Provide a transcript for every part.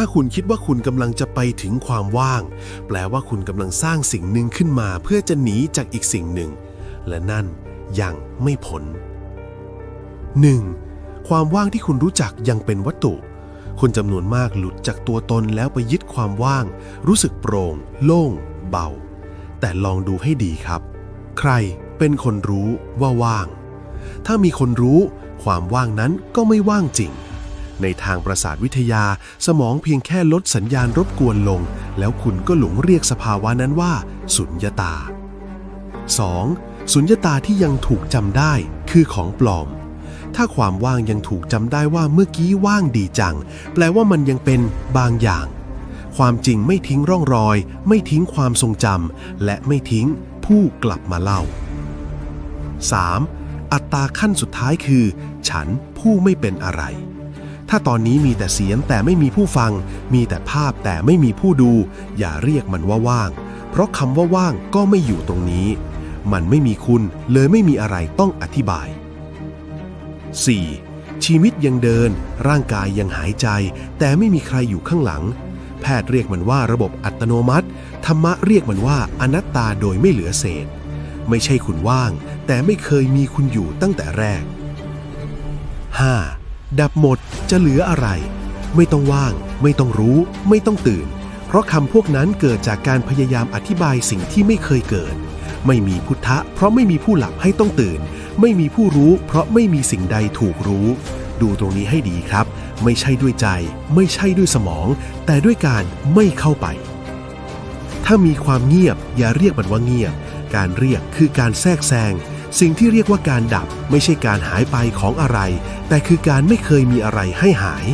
ถ้าคุณคิดว่าคุณกำลังจะไปถึงความว่าง แปลว่าคุณกำลังสร้างสิ่งหนึ่งขึ้นมาเพื่อจะหนีจากอีกสิ่งหนึ่ง และนั่นยังไม่พ้น 1. ความว่างที่คุณรู้จักยังเป็นวัตถุ คนจำนวนมากหลุดจากตัวตนแล้วไปยึดความว่าง รู้สึกโปร่ง โล่ง เบา แต่ลองดูให้ดีครับ ใครเป็นคนรู้ว่าว่าง ถ้ามีคนรู้ ความว่างนั้นก็ไม่ว่างจริง ในทางประสาทวิทยา สมองเพียงแค่ลดสัญญาณรบกวนลง แล้วคุณก็หลงเรียกสภาวะนั้นว่า สุญญตา 2. สุญญตาที่ยังถูกจำได้คือของปลอม ถ้าความว่างยังถูกจำได้ว่าเมื่อกี้ว่างดีจัง แปลว่ามันยังเป็นบางอย่าง ความจริงไม่ทิ้งร่องรอย ไม่ทิ้งความทรงจำและไม่ทิ้งผู้กลับมาเล่า 3. อัตตาขั้นสุดท้ายคือ ฉันผู้ไม่เป็นอะไร ถ้าตอนนี้มีแต่เสียงแต่ไม่มีผู้ฟัง มีแต่ภาพแต่ไม่มีผู้ดู อย่าเรียกมันว่าว่าง เพราะคำว่าว่างก็ไม่อยู่ตรงนี้ มันไม่มีคุณเลยไม่มีอะไรต้องอธิบาย 4. ชีวิตยังเดิน ร่างกายยังหายใจ แต่ไม่มีใครอยู่ข้างหลัง แพทย์เรียกมันว่าระบบอัตโนมัติ ธรรมะเรียกมันว่าอนัตตาโดยไม่เหลือเศษ ไม่ใช่คุณว่าง แต่ไม่เคยมีคุณอยู่ตั้งแต่แรก 5. ดับหมดจะเหลืออะไร ไม่ต้องว่าง ไม่ต้องรู้ ไม่ต้องตื่น เพราะคำพวกนั้นเกิดจากการพยายามอธิบายสิ่งที่ไม่เคยเกิด ไม่มีพุทธะ เพราะไม่มีผู้หลับให้ต้องตื่น ไม่มีผู้รู้ เพราะไม่มีสิ่งใดถูกรู้ ดูตรงนี้ให้ดีครับ ไม่ใช่ด้วยใจ ไม่ใช่ด้วยสมอง แต่ด้วยการไม่เข้าไป ถ้ามีความเงียบ อย่าเรียกมันว่าเงียบ การเรียกคือการแทรกแซง สิ่งที่เรียกว่าการดับไม่ใช่การหายไปของอะไร แต่คือการไม่เคยมีอะไรให้หาย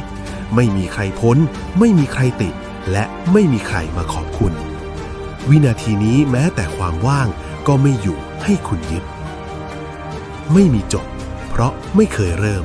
ไม่มีใครพ้น ไม่มีใครติด และไม่มีใครมาขอบคุณ วินาทีนี้แม้แต่ความว่างก็ไม่อยู่ให้คุณยึด ไม่มีจบ เพราะไม่เคยเริ่ม